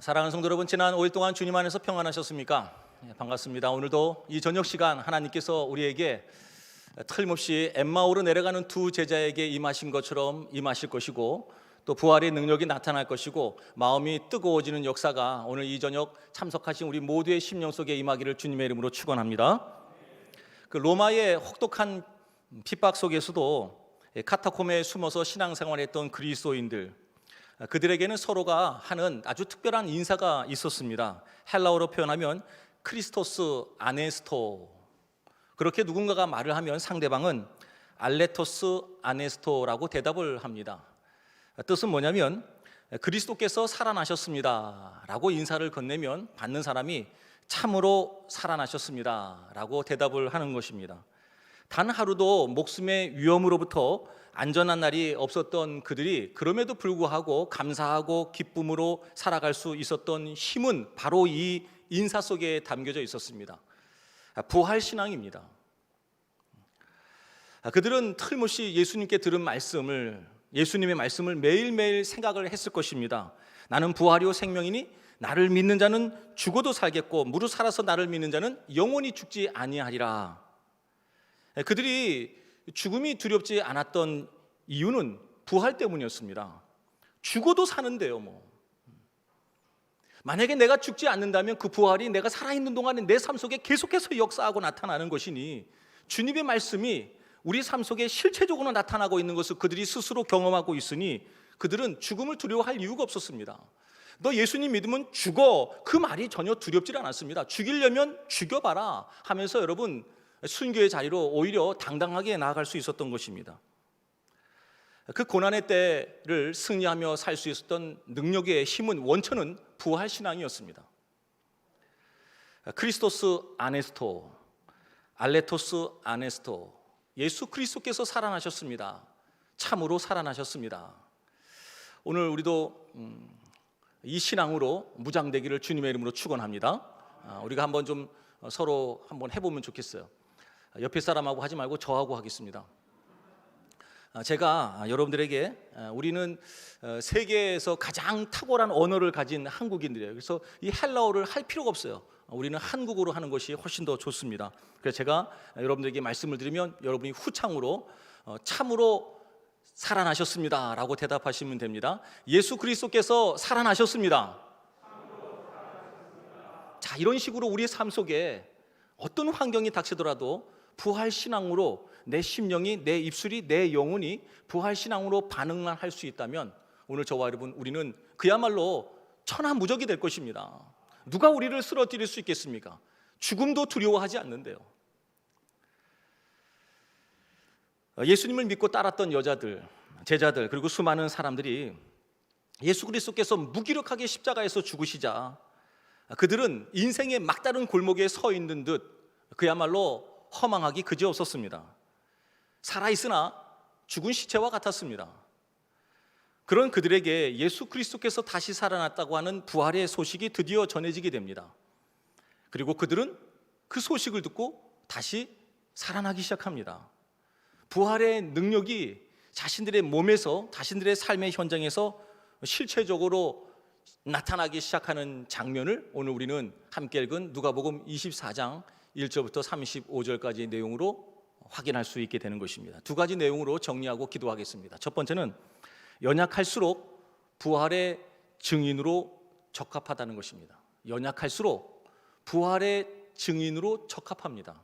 사랑하는 성도 여러분, 지난 5일 동안 주님 안에서 평안하셨습니까? 예, 반갑습니다. 오늘도 이 저녁 시간 하나님께서 우리에게 틀림없이 엠마오로 내려가는 두 제자에게 임하신 것처럼 임하실 것이고 또 부활의 능력이 나타날 것이고 마음이 뜨거워지는 역사가 오늘 이 저녁 참석하신 우리 모두의 심령 속에 임하기를 주님의 이름으로 축원합니다. 그 로마의 혹독한 핍박 속에서도 카타콤에 숨어서 신앙생활했던 그리스도인들 그들에게는 서로가 하는 아주 특별한 인사가 있었습니다. 헬라어로 표현하면 크리스토스 아네스토. 그렇게 누군가가 말을 하면 상대방은 알레토스 아네스토라고 대답을 합니다. 뜻은 뭐냐면 그리스도께서 살아나셨습니다라고 인사를 건네면 받는 사람이 참으로 살아나셨습니다라고 대답을 하는 것입니다. 단 하루도 목숨의 위험으로부터 안전한 날이 없었던 그들이 그럼에도 불구하고 감사하고 기쁨으로 살아갈 수 있었던 힘은 바로 이 인사 속에 담겨져 있었습니다. 부활 신앙입니다. 그들은 틀림없이 예수님께 들은 말씀을 예수님의 말씀을 매일매일 생각을 했을 것입니다. 나는 부활이요 생명이니 나를 믿는 자는 죽어도 살겠고 무릇 살아서 나를 믿는 자는 영원히 죽지 아니하리라. 그들이 죽음이 두렵지 않았던 이유는 부활 때문이었습니다. 죽어도 사는데요, 뭐. 만약에 내가 죽지 않는다면 그 부활이 내가 살아있는 동안에 내 삶 속에 계속해서 역사하고 나타나는 것이니 주님의 말씀이 우리 삶 속에 실체적으로 나타나고 있는 것을 그들이 스스로 경험하고 있으니 그들은 죽음을 두려워할 이유가 없었습니다. 너 예수님 믿으면 죽어. 그 말이 전혀 두렵지 않았습니다. 죽이려면 죽여봐라 하면서 여러분 순교의 자리로 오히려 당당하게 나아갈 수 있었던 것입니다. 그 고난의 때를 승리하며 살 수 있었던 능력의 힘은 원천은 부활 신앙이었습니다. 크리스토스 아네스토, 알레토스 아네스토, 예수 그리스도께서 살아나셨습니다. 참으로 살아나셨습니다. 오늘 우리도 음, 이 신앙으로 무장되기를 주님의 이름으로 축원합니다. 아, 우리가 한번 좀 서로 한번 해보면 좋겠어요. 옆에 사람하고 하지 말고 저하고 하겠습니다. 아, 제가 여러분들에게 아, 우리는 어, 세계에서 가장 탁월한 언어를 가진 한국인들이에요. 그래서 이 헬라어를 할 필요가 없어요. 우리는 한국어로 하는 것이 훨씬 더 좋습니다. 그래서 제가 여러분들에게 말씀을 드리면 여러분이 후창으로 어, 참으로 살아나셨습니다라고 대답하시면 됩니다. 예수 그리스도께서 살아나셨습니다. 자, 이런 식으로 우리의 삶 속에 어떤 환경이 닥치더라도 부활 신앙으로 내 심령이 내 입술이 내 영혼이 부활 신앙으로 반응만 할 수 있다면 오늘 저와 여러분 우리는 그야말로 천하무적이 될 것입니다. 누가 우리를 쓰러뜨릴 수 있겠습니까? 죽음도 두려워하지 않는데요. 예수님을 믿고 따랐던 여자들, 제자들 그리고 수많은 사람들이 예수 그리스도께서 무기력하게 십자가에서 죽으시자 그들은 인생의 막다른 골목에 서 있는 듯 그야말로 허망하기 그지없었습니다. 살아 있으나 죽은 시체와 같았습니다. 그런 그들에게 예수 그리스도께서 다시 살아났다고 하는 부활의 소식이 드디어 전해지게 됩니다. 그리고 그들은 그 소식을 듣고 다시 살아나기 시작합니다. 부활의 능력이 자신들의 몸에서 자신들의 삶의 현장에서 실체적으로 나타나기 시작하는 장면을 오늘 우리는 함께 읽은 누가복음 24장 1절부터 35절까지의 내용으로 확인할 수 있게 되는 것입니다. 두 가지 내용으로 정리하고 기도하겠습니다. 첫 번째는 연약할수록 부활의 증인으로 적합하다는 것입니다. 연약할수록 부활의 증인으로 적합합니다.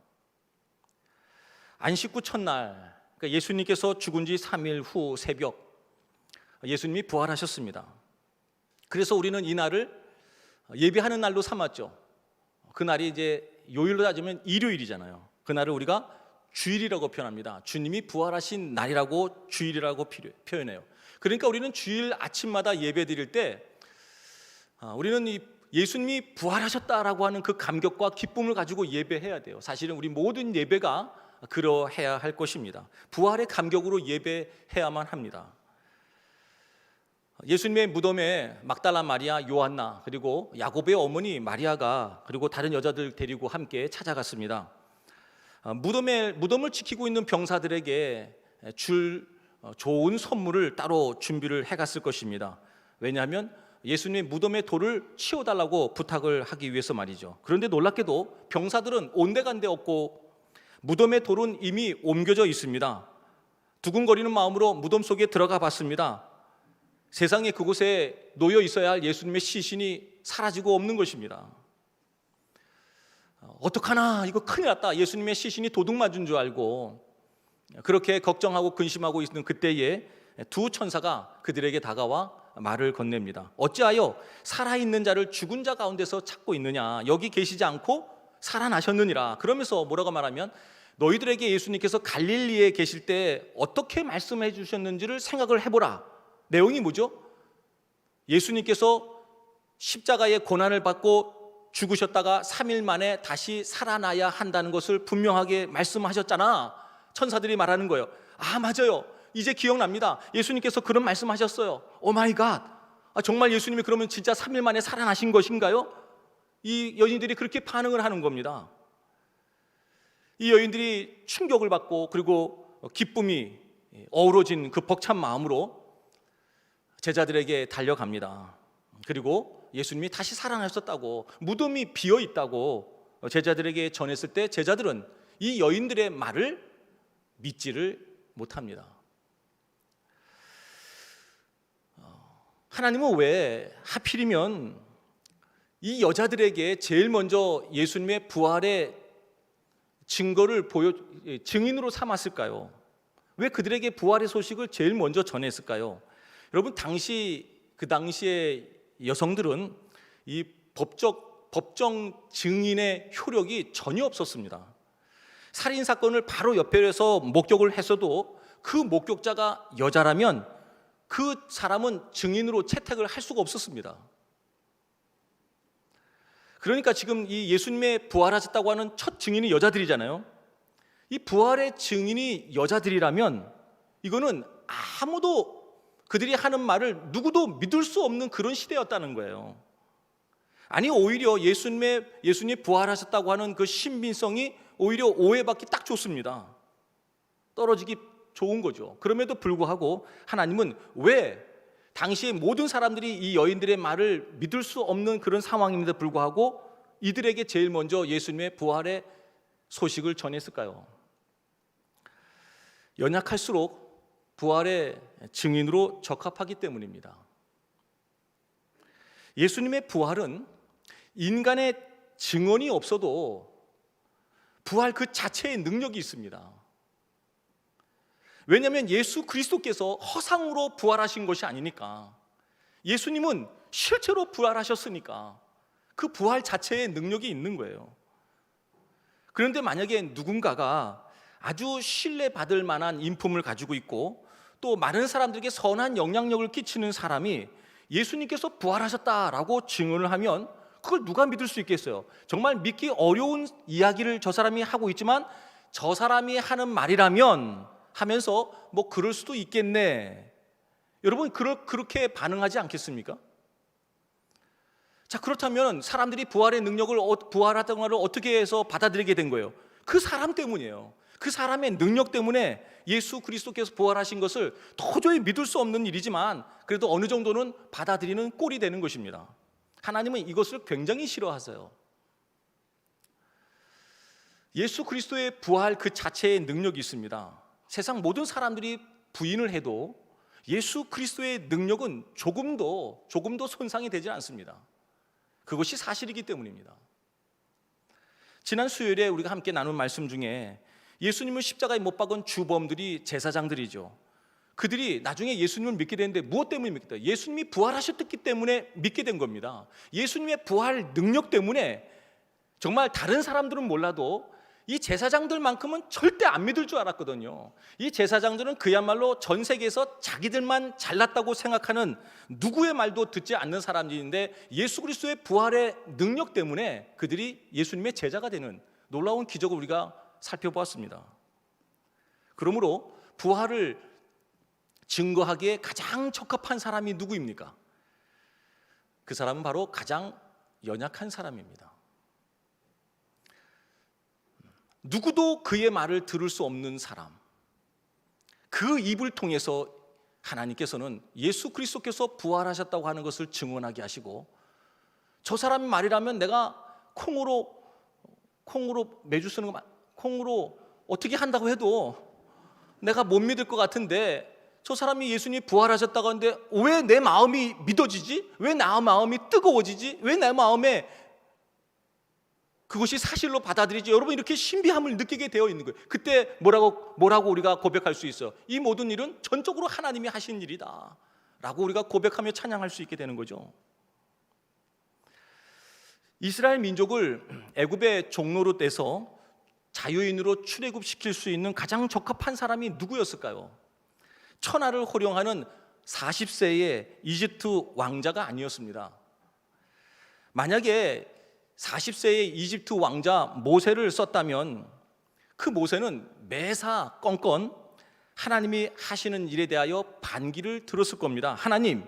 안식 후 첫날 그러니까 예수님께서 죽은 지 3일 후 새벽 예수님이 부활하셨습니다. 그래서 우리는 이 날을 예배하는 날로 삼았죠. 그 날이 이제 요일로 따지면 일요일이잖아요. 그날을 우리가 주일이라고 표현합니다. 주님이 부활하신 날이라고 주일이라고 표현해요. 그러니까 우리는 주일 아침마다 예배 드릴 때 아, 우리는 이 예수님이 부활하셨다라고 하는 그 감격과 기쁨을 가지고 예배해야 돼요. 사실은 우리 모든 예배가 그러해야 할 것입니다. 부활의 감격으로 예배해야만 합니다. 예수님의 무덤에 막달라 마리아, 요한나 그리고 야곱의 어머니 마리아가 그리고 다른 여자들 데리고 함께 찾아갔습니다. 아, 무덤에 무덤을 지키고 있는 병사들에게 줄 어, 좋은 선물을 따로 준비를 해갔을 것입니다. 왜냐하면 예수님의 무덤의 돌을 치워달라고 부탁을 하기 위해서 말이죠. 그런데 놀랍게도 병사들은 온데간데 없고 무덤의 돌은 이미 옮겨져 있습니다. 두근거리는 마음으로 무덤 속에 들어가 봤습니다. 세상에 그곳에 놓여 있어야 할 예수님의 시신이 사라지고 없는 것입니다. 어, 어떡하나 이거 큰일 났다. 예수님의 시신이 도둑 맞은 줄 알고 그렇게 걱정하고 근심하고 있는 그때에 두 천사가 그들에게 다가와 말을 건넵니다. 어찌하여 살아있는 자를 죽은 자 가운데서 찾고 있느냐? 여기 계시지 않고 살아나셨느니라. 그러면서 뭐라고 말하면 너희들에게 예수님께서 갈릴리에 계실 때 어떻게 말씀해 주셨는지를 생각을 해보라. 내용이 뭐죠? 예수님께서 십자가의 고난을 받고 죽으셨다가 3일 만에 다시 살아나야 한다는 것을 분명하게 말씀하셨잖아. 천사들이 말하는 거예요. 아, 맞아요. 이제 기억납니다. 예수님께서 그런 말씀하셨어요. 오 마이 갓. 아, 정말 예수님이 그러면 진짜 3일 만에 살아나신 것인가요? 이 여인들이 그렇게 반응을 하는 겁니다. 이 여인들이 충격을 받고 그리고 기쁨이 어우러진 그 벅찬 마음으로 제자들에게 달려갑니다. 그리고 예수님이 다시 살아나셨다고 무덤이 비어 있다고 제자들에게 전했을 때 제자들은 이 여인들의 말을 믿지를 못합니다. 어, 하나님은 왜 하필이면 이 여자들에게 제일 먼저 예수님의 부활의 증거를 보여 증인으로 삼았을까요? 왜 그들에게 부활의 소식을 제일 먼저 전했을까요? 여러분 당시 그 당시의 여성들은 이 법적 법정 증인의 효력이 전혀 없었습니다. 살인 사건을 바로 옆에서 목격을 했어도 그 목격자가 여자라면 그 사람은 증인으로 채택을 할 수가 없었습니다. 그러니까 지금 이 예수님의 부활하셨다고 하는 첫 증인이 여자들이잖아요. 이 부활의 증인이 여자들이라면 이거는 아무도 그들이 하는 말을 누구도 믿을 수 없는 그런 시대였다는 거예요. 아니 오히려 예수님의 예수님 부활하셨다고 하는 그 신빙성이 오히려 오해받기 딱 좋습니다. 떨어지기 좋은 거죠. 그럼에도 불구하고 하나님은 왜 당시에 모든 사람들이 이 여인들의 말을 믿을 수 없는 그런 상황임에도 불구하고 이들에게 제일 먼저 예수님의 부활의 소식을 전했을까요? 연약할수록 부활의 증인으로 적합하기 때문입니다. 예수님의 부활은 인간의 증언이 없어도 부활 그 자체의 능력이 있습니다. 왜냐하면 예수 그리스도께서 허상으로 부활하신 것이 아니니까. 예수님은 실제로 부활하셨으니까 그 부활 자체의 능력이 있는 거예요. 그런데 만약에 누군가가 아주 신뢰받을 만한 인품을 가지고 있고 또 많은 사람들에게 선한 영향력을 끼치는 사람이 예수님께서 부활하셨다라고 증언을 하면 그걸 누가 믿을 수 있겠어요? 정말 믿기 어려운 이야기를 저 사람이 하고 있지만 저 사람이 하는 말이라면 하면서 뭐 그럴 수도 있겠네. 여러분 그러, 그렇게 반응하지 않겠습니까? 자 그렇다면 사람들이 부활의 능력을 어, 부활하던 것을 어떻게 해서 받아들이게 된 거예요? 그 사람 때문이에요. 그 사람의 능력 때문에 예수 그리스도께서 부활하신 것을 도저히 믿을 수 없는 일이지만 그래도 어느 정도는 받아들이는 꼴이 되는 것입니다. 하나님은 이것을 굉장히 싫어하세요. 예수 그리스도의 부활 그 자체의 능력이 있습니다. 세상 모든 사람들이 부인을 해도 예수 그리스도의 능력은 조금도 조금도 손상이 되지 않습니다. 그것이 사실이기 때문입니다. 지난 수요일에 우리가 함께 나눈 말씀 중에 예수님을 십자가에 못 박은 주범들이 제사장들이죠. 그들이 나중에 예수님을 믿게 되는데 무엇 때문에 믿게 돼? 예수님이 부활하셨기 때문에 믿게 된 겁니다. 예수님의 부활 능력 때문에 정말 다른 사람들은 몰라도 이 제사장들만큼은 절대 안 믿을 줄 알았거든요. 이 제사장들은 그야말로 전 세계에서 자기들만 잘났다고 생각하는 누구의 말도 듣지 않는 사람들인데 예수 그리스도의 부활의 능력 때문에 그들이 예수님의 제자가 되는 놀라운 기적을 우리가 살펴보았습니다. 그러므로 부활을 증거하기에 가장 적합한 사람이 누구입니까? 그 사람은 바로 가장 연약한 사람입니다. 누구도 그의 말을 들을 수 없는 사람. 그 입을 통해서 하나님께서는 예수 그리스도께서 부활하셨다고 하는 것을 증언하게 하시고 저 사람이 말이라면 내가 콩으로 콩으로 매주 쓰는 거 마- 콩으로 어떻게 한다고 해도 내가 못 믿을 것 같은데 저 사람이 예수님이 부활하셨다고 하는데 왜 내 마음이 믿어지지? 왜 내 마음이 뜨거워지지? 왜 내 마음에 그것이 사실로 받아들이지? 여러분 이렇게 신비함을 느끼게 되어 있는 거예요. 그때 뭐라고 뭐라고 우리가 고백할 수 있어? 이 모든 일은 전적으로 하나님이 하신 일이다 라고 우리가 고백하며 찬양할 수 있게 되는 거죠. 이스라엘 민족을 애굽의 종로로 떼서 자유인으로 출애굽시킬 수 있는 가장 적합한 사람이 누구였을까요? 천하를 호령하는 40세의 이집트 왕자가 아니었습니다. 만약에 40세의 이집트 왕자 모세를 썼다면 그 모세는 매사 건건 하나님이 하시는 일에 대하여 반기를 들었을 겁니다. 하나님,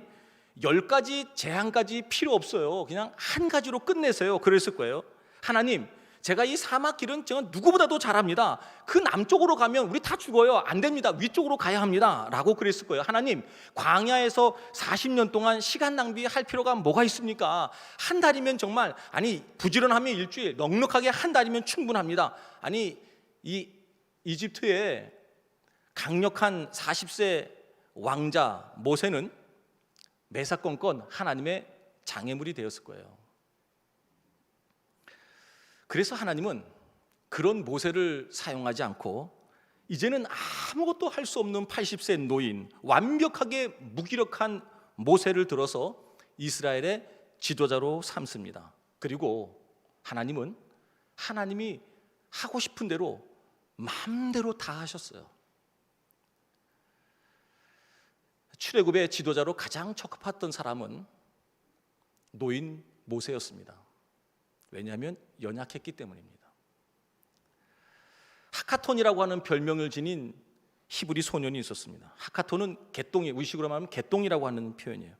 열 가지 제한까지 필요 없어요. 그냥 한 가지로 끝내세요. 그랬을 거예요. 하나님, 제가 이 사막 제가 누구보다도 잘합니다. 그 남쪽으로 가면 우리 다 죽어요. 안 됩니다. 위쪽으로 가야 합니다. 라고 그랬을 거예요. 하나님, 광야에서 40년 동안 시간 낭비할 필요가 뭐가 있습니까? 한 달이면 정말, 아니, 부지런하면 일주일, 넉넉하게 한 달이면 충분합니다. 아니, 이 이집트의 강력한 40세 왕자 모세는 매사건건 하나님의 장애물이 되었을 거예요. 그래서 하나님은 그런 모세를 사용하지 않고 이제는 아무것도 할 수 없는 80세 노인, 완벽하게 무기력한 모세를 들어서 이스라엘의 지도자로 삼습니다. 그리고 하나님은 하나님이 하고 싶은 대로 마음대로 다 하셨어요. 출애굽의 지도자로 가장 적합했던 사람은 노인 모세였습니다. 왜냐하면 연약했기 때문입니다. 하카톤이라고 하는 별명을 지닌 히브리 소년이 있었습니다. 하카톤은 개똥이 의식으로 말하면 개똥이라고 하는 표현이에요.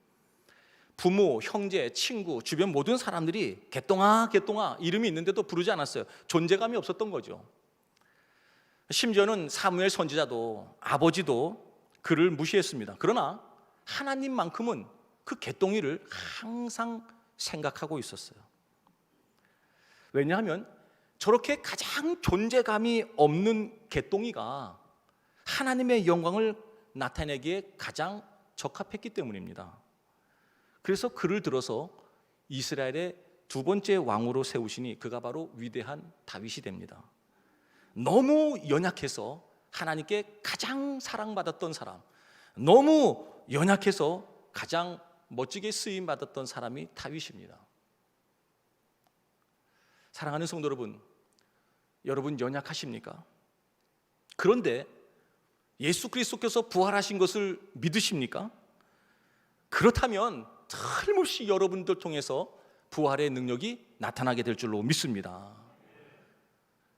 부모, 형제, 친구, 주변 모든 사람들이 개똥아, 개똥아 이름이 있는데도 부르지 않았어요. 존재감이 없었던 거죠. 심지어는 사무엘 선지자도 아버지도 그를 무시했습니다. 그러나 하나님만큼은 그 개똥이를 항상 생각하고 있었어요. 왜냐하면 저렇게 가장 존재감이 없는 개똥이가 하나님의 영광을 나타내기에 가장 적합했기 때문입니다. 그래서 그를 들어서 이스라엘의 두 번째 왕으로 세우시니 그가 바로 위대한 다윗이 됩니다. 너무 연약해서 하나님께 가장 사랑받았던 사람, 너무 연약해서 가장 멋지게 쓰임 받았던 사람이 다윗입니다. 사랑하는 성도 여러분, 여러분 연약하십니까? 그런데 예수 그리스도께서 부활하신 것을 믿으십니까? 그렇다면 틀림없이 여러분들 통해서 부활의 능력이 나타나게 될 줄로 믿습니다.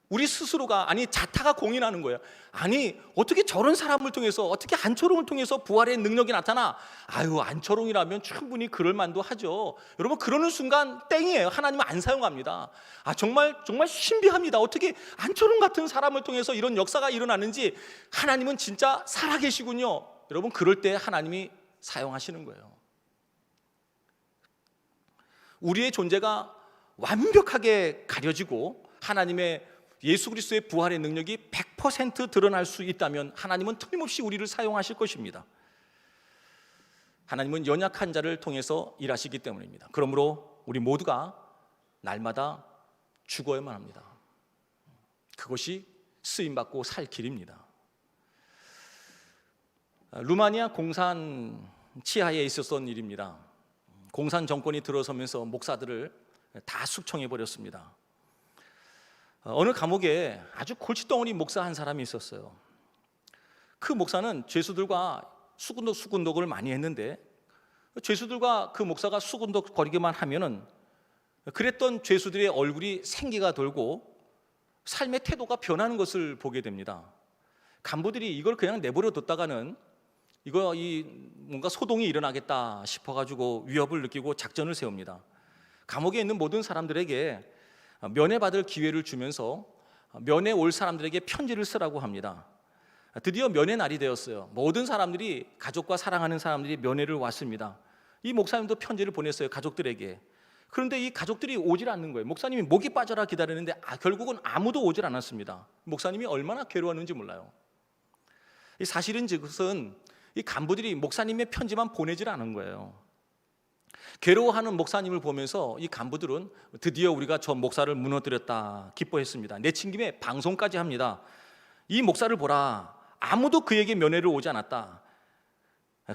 우리 스스로가 아니 자타가 공인하는 거예요. 아니 어떻게 저런 사람을 통해서 어떻게 안초롱을 통해서 부활의 능력이 나타나? 아유 안초롱이라면 충분히 그럴 만도 하죠. 여러분 그러는 순간 땡이에요. 하나님은 안 사용합니다. 아 정말 정말 신비합니다. 어떻게 안초롱 같은 사람을 통해서 이런 역사가 일어나는지 하나님은 진짜 살아계시군요. 여러분 그럴 때 하나님이 사용하시는 거예요. 우리의 존재가 완벽하게 가려지고 하나님의 예수 그리스도의 부활의 능력이 100% 드러날 수 있다면 하나님은 틀림없이 우리를 사용하실 것입니다. 하나님은 연약한 자를 통해서 일하시기 때문입니다. 그러므로 우리 모두가 날마다 죽어야만 합니다. 그것이 쓰임 받고 살 길입니다. 루마니아 공산 치하에 있었던 일입니다. 공산 정권이 들어서면서 목사들을 다 숙청해 버렸습니다. 어느 감옥에 아주 골칫덩어리 목사 한 사람이 있었어요. 그 목사는 죄수들과 수군독 수군독을 많이 했는데 죄수들과 그 목사가 수군독 거리기만 하면은 그랬던 죄수들의 얼굴이 생기가 돌고 삶의 태도가 변하는 것을 보게 됩니다. 간부들이 이걸 그냥 내버려 뒀다가는 이거 이 뭔가 소동이 일어나겠다 싶어 가지고 위협을 느끼고 작전을 세웁니다. 감옥에 있는 모든 사람들에게 면회 받을 기회를 주면서 면회 올 사람들에게 편지를 쓰라고 합니다. 드디어 면회 날이 되었어요. 모든 사람들이 가족과 사랑하는 사람들이 면회를 왔습니다. 이 목사님도 편지를 보냈어요 가족들에게. 그런데 이 가족들이 오질 않는 거예요. 목사님이 목이 빠져라 기다리는데 아, 결국은 아무도 오질 않았습니다. 목사님이 얼마나 괴로웠는지 몰라요. 이 사실은 그것은 이 간부들이 목사님의 편지만 보내질 않은 거예요. 괴로워하는 목사님을 보면서 이 간부들은 드디어 우리가 저 목사를 무너뜨렸다 기뻐했습니다. 내친 김에 방송까지 합니다. 이 목사를 보라. 아무도 그에게 면회를 오지 않았다.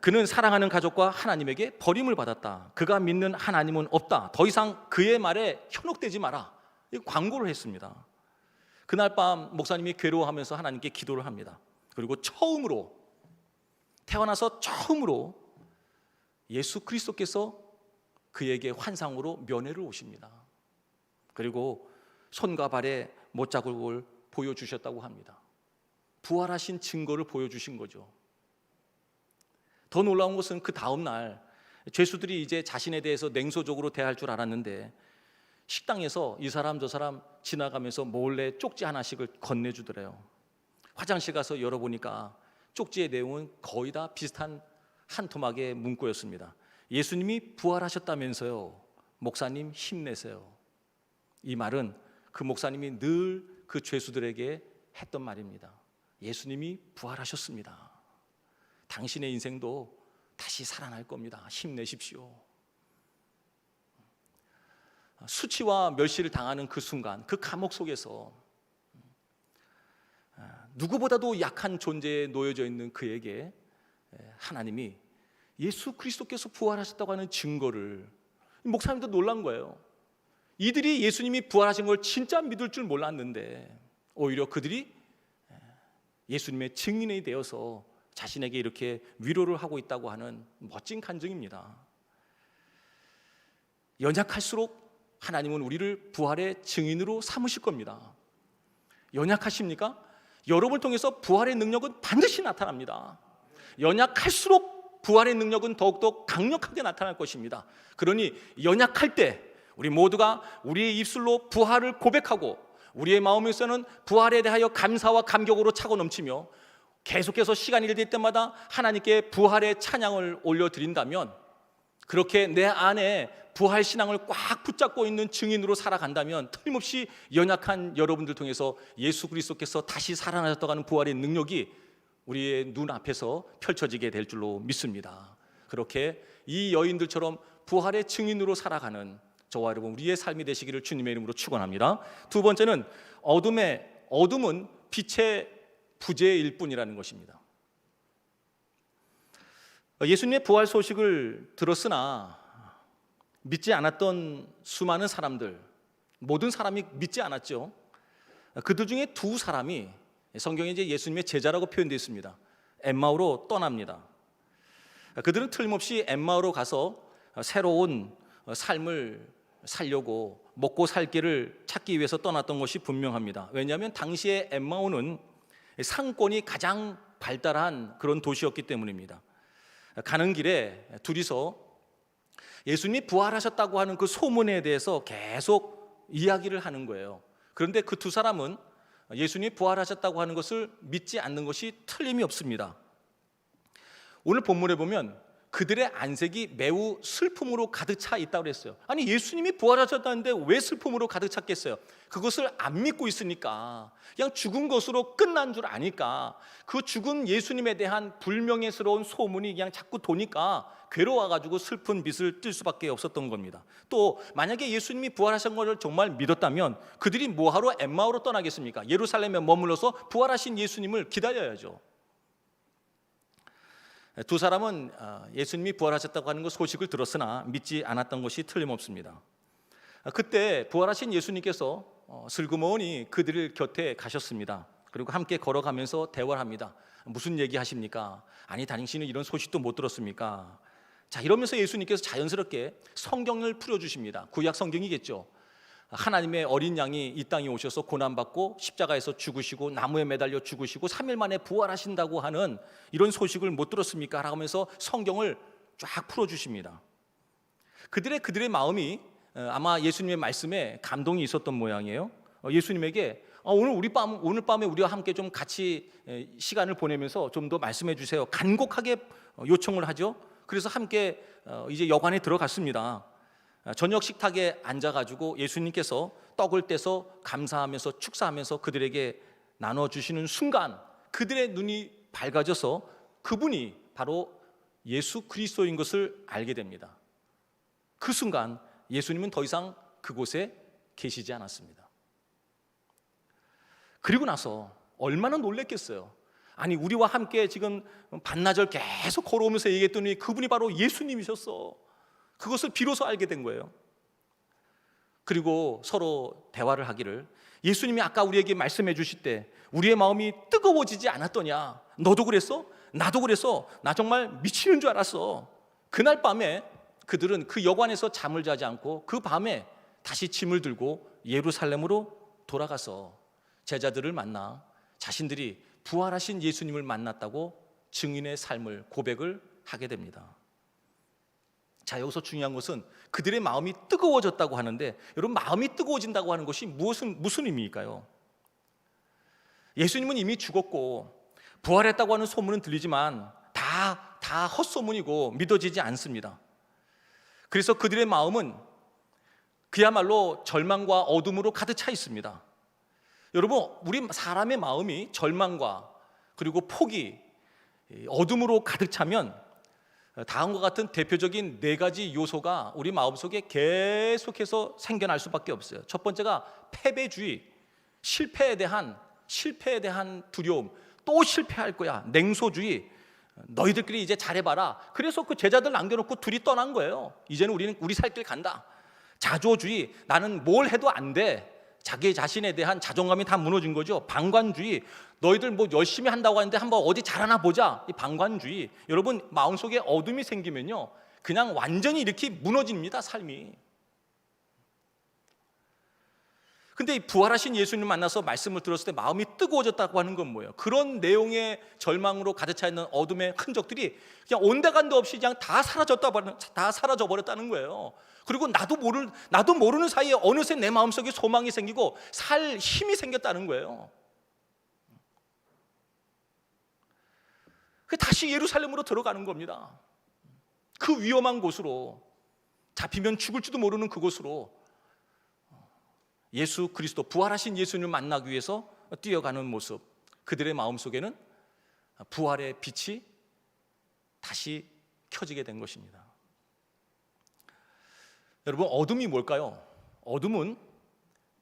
그는 사랑하는 가족과 하나님에게 버림을 받았다. 그가 믿는 하나님은 없다. 더 이상 그의 말에 현혹되지 마라. 이 광고를 했습니다. 그날 밤 목사님이 괴로워하면서 하나님께 기도를 합니다. 그리고 처음으로 태어나서 처음으로 예수 그리스도께서 그에게 환상으로 면회를 오십니다. 그리고 손과 발에 못 자국을 보여주셨다고 합니다. 부활하신 증거를 보여주신 거죠. 더 놀라운 것은 그 다음 날 죄수들이 이제 자신에 대해서 냉소적으로 대할 줄 알았는데 식당에서 이 사람 저 사람 지나가면서 몰래 쪽지 하나씩을 건네주더래요. 화장실 가서 열어보니까 쪽지의 내용은 거의 다 비슷한 한 토막의 문구였습니다. 예수님이 부활하셨다면서요. 목사님 힘내세요. 이 말은 그 목사님이 늘 그 죄수들에게 했던 말입니다. 예수님이 부활하셨습니다. 당신의 인생도 다시 살아날 겁니다. 힘내십시오. 수치와 멸시를 당하는 그 순간, 그 감옥 속에서 누구보다도 약한 존재에 놓여져 있는 그에게 하나님이 예수 그리스도께서 부활하셨다고 하는 증거를 목사님도 놀란 거예요. 이들이 예수님이 부활하신 걸 진짜 믿을 줄 몰랐는데 오히려 그들이 예수님의 증인이 되어서 자신에게 이렇게 위로를 하고 있다고 하는 멋진 간증입니다. 연약할수록 하나님은 우리를 부활의 증인으로 삼으실 겁니다. 연약하십니까? 여러분을 통해서 부활의 능력은 반드시 나타납니다. 연약할수록 부활의 능력은 더욱더 강력하게 나타날 것입니다. 그러니 연약할 때 우리 모두가 우리의 입술로 부활을 고백하고 우리의 마음에서는 부활에 대하여 감사와 감격으로 차고 넘치며 계속해서 시간이 될 때마다 하나님께 부활의 찬양을 올려드린다면 그렇게 내 안에 부활 신앙을 꽉 붙잡고 있는 증인으로 살아간다면 틀림없이 연약한 여러분들 통해서 예수 그리스도께서 다시 살아나셨다고 하는 부활의 능력이 우리의 눈 앞에서 펼쳐지게 될 줄로 믿습니다. 그렇게 이 여인들처럼 부활의 증인으로 살아가는 저와 여러분 우리의 삶이 되시기를 주님의 이름으로 축원합니다. 두 번째는 어둠의 어둠은 빛의 부재일 뿐이라는 것입니다. 예수님의 부활 소식을 들었으나 믿지 않았던 수많은 사람들, 모든 사람이 믿지 않았죠. 그들 중에 두 사람이 성경에 이제 예수님의 제자라고 표현되어 있습니다. 엠마오로 떠납니다. 그들은 틀림없이 엠마오로 가서 새로운 삶을 살려고 먹고 살 길을 찾기 위해서 떠났던 것이 분명합니다. 왜냐하면 당시에 엠마오는 상권이 가장 발달한 그런 도시였기 때문입니다. 가는 길에 둘이서 예수님이 부활하셨다고 하는 그 소문에 대해서 계속 이야기를 하는 거예요. 그런데 그 두 사람은 예수님이 부활하셨다고 하는 것을 믿지 않는 것이 틀림이 없습니다. 오늘 본문에 보면 그들의 안색이 매우 슬픔으로 가득 차 있다고 그랬어요. 아니 예수님이 부활하셨다는데 왜 슬픔으로 가득 찼겠어요? 그것을 안 믿고 있으니까 그냥 죽은 것으로 끝난 줄 아니까 그 죽은 예수님에 대한 불명예스러운 소문이 그냥 자꾸 도니까 괴로워가지고 슬픈 빛을 뜰 수밖에 없었던 겁니다. 또 만약에 예수님이 부활하신 것을 정말 믿었다면 그들이 뭐하러 엠마오로 떠나겠습니까? 예루살렘에 머물러서 부활하신 예수님을 기다려야죠. 두 사람은 어, 예수님이 부활하셨다고 하는 것 소식을 들었으나 믿지 않았던 것이 틀림없습니다. 그때 부활하신 예수님께서 어, 슬그머니 그들 곁에 가셨습니다. 그리고 함께 걸어가면서 대화를 합니다. 무슨 얘기 하십니까? 아니 당신은 이런 소식도 못 들었습니까? 자 이러면서 예수님께서 자연스럽게 성경을 풀어주십니다. 구약 성경이겠죠. 하나님의 어린 양이 이 땅에 오셔서 고난받고 십자가에서 죽으시고 나무에 매달려 죽으시고 3일 만에 부활하신다고 하는 이런 소식을 못 들었습니까? 라고 하면서 성경을 쫙 풀어주십니다. 그들의 그들의 마음이 어, 아마 예수님의 말씀에 감동이 있었던 모양이에요. 어, 예수님에게 아, 오늘 우리 밤 오늘 밤에 우리와 함께 좀 같이 에, 시간을 보내면서 좀 더 말씀해 주세요. 간곡하게 어, 요청을 하죠. 그래서 함께 어, 이제 여관에 들어갔습니다. 아, 저녁 식탁에 앉아가지고 예수님께서 떡을 떼서 감사하면서 축사하면서 그들에게 나눠 주시는 순간 그들의 눈이 밝아져서 그분이 바로 예수 그리스도인 것을 알게 됩니다. 그 순간 예수님은 더 이상 그곳에 계시지 않았습니다. 그리고 나서 얼마나 놀랬겠어요. 아니 우리와 함께 지금 반나절 계속 걸어오면서 얘기했더니 그분이 바로 예수님이셨어. 그것을 비로소 알게 된 거예요. 그리고 서로 대화를 하기를 예수님이 아까 우리에게 말씀해 주실 때 우리의 마음이 뜨거워지지 않았더냐? 너도 그랬어? 나도 그랬어. 나 정말 미치는 줄 알았어. 그날 밤에 그들은 그 여관에서 잠을 자지 않고 그 밤에 다시 짐을 들고 예루살렘으로 돌아가서 제자들을 만나 자신들이 부활하신 예수님을 만났다고 증인의 삶을 고백을 하게 됩니다. 자, 여기서 중요한 것은 그들의 마음이 뜨거워졌다고 하는데 여러분 마음이 뜨거워진다고 하는 것이 무슨 무슨 의미일까요? 예수님은 이미 죽었고 부활했다고 하는 소문은 들리지만 다 다 헛소문이고 믿어지지 않습니다. 그래서 그들의 마음은 그야말로 절망과 어둠으로 가득 차 있습니다. 여러분, 우리 사람의 마음이 절망과 그리고 포기, 어둠으로 가득 차면 다음과 같은 대표적인 네 가지 요소가 우리 마음속에 계속해서 생겨날 수밖에 없어요. 첫 번째가 패배주의, 실패에 대한 실패에 대한 두려움, 또 실패할 거야. 냉소주의. 너희들끼리 이제 잘해봐라. 그래서 그 제자들 남겨놓고 둘이 떠난 거예요. 이제는 우리는 우리 살 길 간다. 자조주의. 나는 뭘 해도 안 돼. 자기 자신에 대한 자존감이 다 무너진 거죠. 방관주의. 너희들 뭐 열심히 한다고 하는데 한번 어디 잘하나 보자. 이 방관주의. 여러분 마음속에 어둠이 생기면요. 그냥 완전히 이렇게 무너집니다. 삶이. 근데 이 부활하신 예수님 만나서 말씀을 들었을 때 마음이 뜨거워졌다고 하는 건 뭐예요? 그런 내용의 절망으로 가득 차 있는 어둠의 흔적들이 그냥 온데간데 없이 그냥 다 사라졌다 다 사라져 버렸다는 거예요. 그리고 나도 모르 나도 모르는 사이에 어느새 내 마음속에 소망이 생기고 살 힘이 생겼다는 거예요. 그 다시 예루살렘으로 들어가는 겁니다. 그 위험한 곳으로 잡히면 죽을지도 모르는 그곳으로 예수 그리스도 부활하신 예수님을 만나기 위해서 뛰어가는 모습 그들의 마음속에는 부활의 빛이 다시 켜지게 된 것입니다. 여러분 어둠이 뭘까요? 어둠은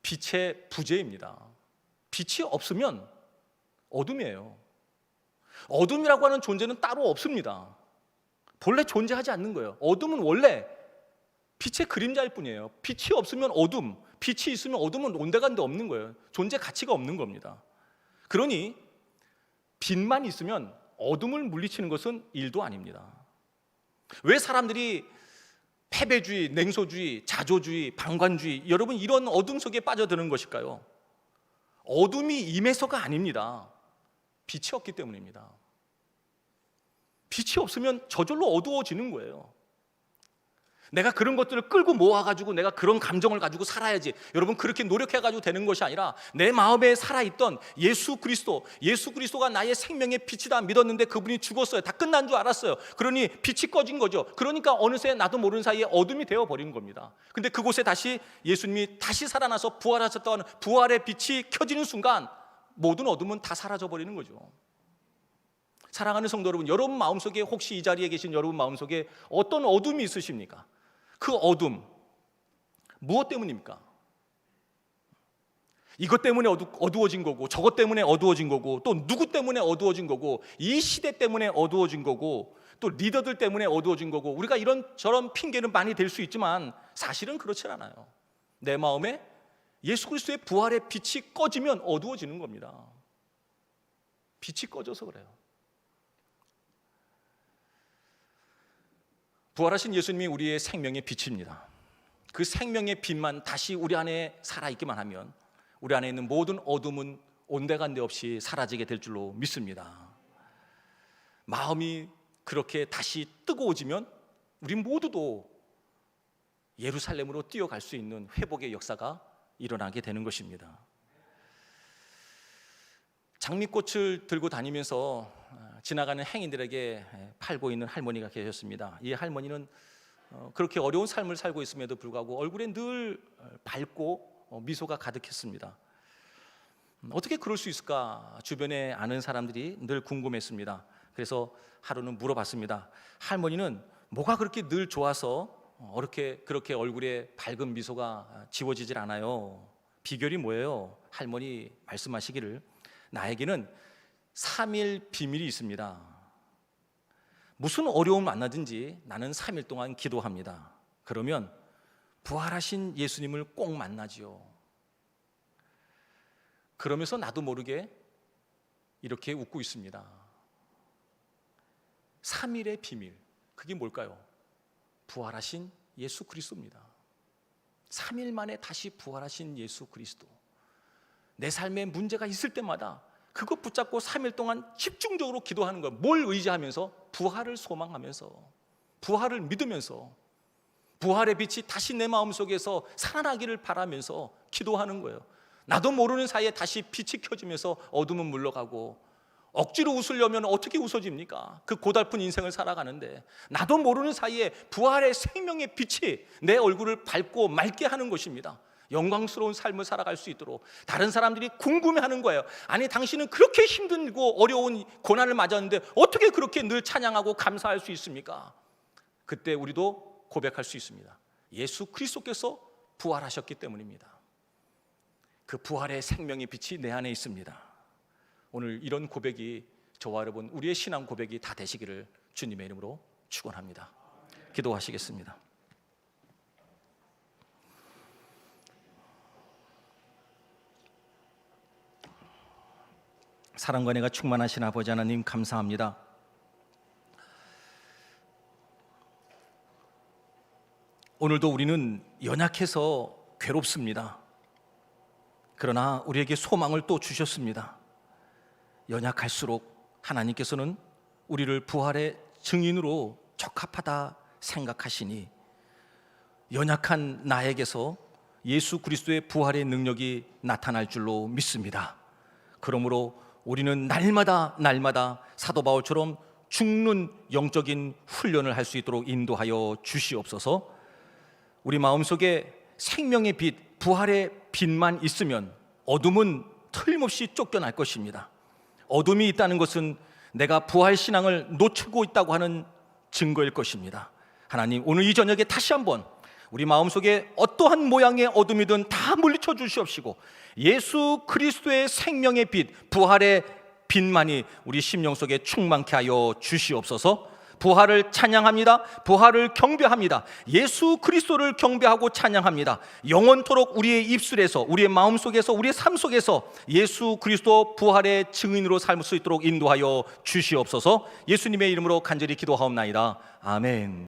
빛의 부재입니다. 빛이 없으면 어둠이에요. 어둠이라고 하는 존재는 따로 없습니다. 본래 존재하지 않는 거예요. 어둠은 원래 빛의 그림자일 뿐이에요. 빛이 없으면 어둠, 빛이 있으면 어둠은 온데간데 없는 거예요. 존재 가치가 없는 겁니다. 그러니 빛만 있으면 어둠을 물리치는 것은 일도 아닙니다. 왜 사람들이 패배주의, 냉소주의, 자조주의, 방관주의 여러분 이런 어둠 속에 빠져드는 것일까요? 어둠이 임해서가 아닙니다. 빛이 없기 때문입니다. 빛이 없으면 저절로 어두워지는 거예요. 내가 그런 것들을 끌고 모아가지고 내가 그런 감정을 가지고 살아야지. 여러분 그렇게 노력해가지고 되는 것이 아니라 내 마음에 살아있던 예수 그리스도, 예수 그리스도가 나의 생명의 빛이다 믿었는데 그분이 죽었어요. 다 끝난 줄 알았어요. 그러니 빛이 꺼진 거죠. 그러니까 어느새 나도 모르는 사이에 어둠이 되어 버린 겁니다. 근데 그곳에 다시 예수님이 다시 살아나서 부활하셨다는 부활의 빛이 켜지는 순간 모든 어둠은 다 사라져 버리는 거죠. 사랑하는 성도 여러분, 여러분 마음속에 혹시 이 자리에 계신 여러분 마음속에 어떤 어둠이 있으십니까? 그 어둠 무엇 때문입니까? 이것 때문에 어두, 어두워진 거고 저것 때문에 어두워진 거고 또 누구 때문에 어두워진 거고 이 시대 때문에 어두워진 거고 또 리더들 때문에 어두워진 거고 우리가 이런 저런 핑계는 많이 될 수 있지만 사실은 그렇지 않아요. 내 마음에 예수 그리스도의 부활의 빛이 꺼지면 어두워지는 겁니다. 빛이 꺼져서 그래요. 부활하신 예수님이 우리의 생명의 빛입니다. 그 생명의 빛만 다시 우리 안에 살아있기만 하면 우리 안에 있는 모든 어둠은 온데간데 없이 사라지게 될 줄로 믿습니다. 마음이 그렇게 다시 뜨거워지면 우리 모두도 예루살렘으로 뛰어갈 수 있는 회복의 역사가 일어나게 되는 것입니다. 장미꽃을 들고 다니면서 어, 지나가는 행인들에게 팔고 있는 할머니가 계셨습니다. 이 할머니는 어, 그렇게 어려운 삶을 살고 있음에도 불구하고 얼굴에 늘 어, 밝고 어, 미소가 가득했습니다. 음, 어떻게 그럴 수 있을까? 주변에 아는 사람들이 늘 궁금했습니다. 그래서 하루는 물어봤습니다. 할머니는 뭐가 그렇게 늘 좋아서 어, 그렇게 그렇게 얼굴에 밝은 미소가 지워지질 않아요. 비결이 뭐예요? 할머니 말씀하시기를 나에게는 삼일 비밀이 있습니다. 무슨 어려움 만나든지 나는 삼일 동안 기도합니다. 그러면 부활하신 예수님을 꼭 만나지요. 그러면서 나도 모르게 이렇게 웃고 있습니다. 3일의 비밀. 그게 뭘까요? 부활하신 예수 그리스도입니다. 3일 만에 다시 부활하신 예수 그리스도. 내 삶에 문제가 있을 때마다 그것 붙잡고 3일 동안 집중적으로 기도하는 거예요. 뭘 의지하면서? 부활을 소망하면서, 부활을 믿으면서, 부활의 빛이 다시 내 마음 속에서 살아나기를 바라면서 기도하는 거예요. 나도 모르는 사이에 다시 빛이 켜지면서 어둠은 물러가고 억지로 웃으려면 어떻게 웃어집니까? 그 고달픈 인생을 살아가는데 나도 모르는 사이에 부활의 생명의 빛이 내 얼굴을 밝고 맑게 하는 것입니다. 영광스러운 삶을 살아갈 수 있도록 다른 사람들이 궁금해하는 거예요. 아니 당신은 그렇게 힘들고 어려운 고난을 맞았는데 어떻게 그렇게 늘 찬양하고 감사할 수 있습니까? 그때 우리도 고백할 수 있습니다. 예수 그리스도께서 부활하셨기 때문입니다. 그 부활의 생명의 빛이 내 안에 있습니다. 오늘 이런 고백이 저와 여러분 우리의 신앙 고백이 다 되시기를 주님의 이름으로 축원합니다. 기도하시겠습니다. 사랑과 내가 충만하신 아버지 하나님 감사합니다. 오늘도 우리는 연약해서 괴롭습니다. 그러나 우리에게 소망을 또 주셨습니다. 연약할수록 하나님께서는 우리를 부활의 증인으로 적합하다 생각하시니 연약한 나에게서 예수 그리스도의 부활의 능력이 나타날 줄로 믿습니다. 그러므로 우리는 날마다 날마다 사도 바울처럼 죽는 영적인 훈련을 할 수 있도록 인도하여 주시옵소서. 우리 마음속에 생명의 빛, 부활의 빛만 있으면 어둠은 틀림없이 쫓겨날 것입니다. 어둠이 있다는 것은 내가 부활 신앙을 놓치고 있다고 하는 증거일 것입니다. 하나님, 오늘 이 저녁에 다시 한번 우리 마음속에 어떠한 모양의 어둠이든 다 물리쳐 주시옵시고 예수 그리스도의 생명의 빛, 부활의 빛만이 우리 심령 속에 충만케 하여 주시옵소서. 부활을 찬양합니다. 부활을 경배합니다. 예수 그리스도를 경배하고 찬양합니다. 영원토록 우리의 입술에서, 우리의 마음 속에서, 우리의 삶 속에서 예수 그리스도 부활의 증인으로 살수 있도록 인도하여 주시옵소서. 예수님의 이름으로 간절히 기도하옵나이다. 아멘.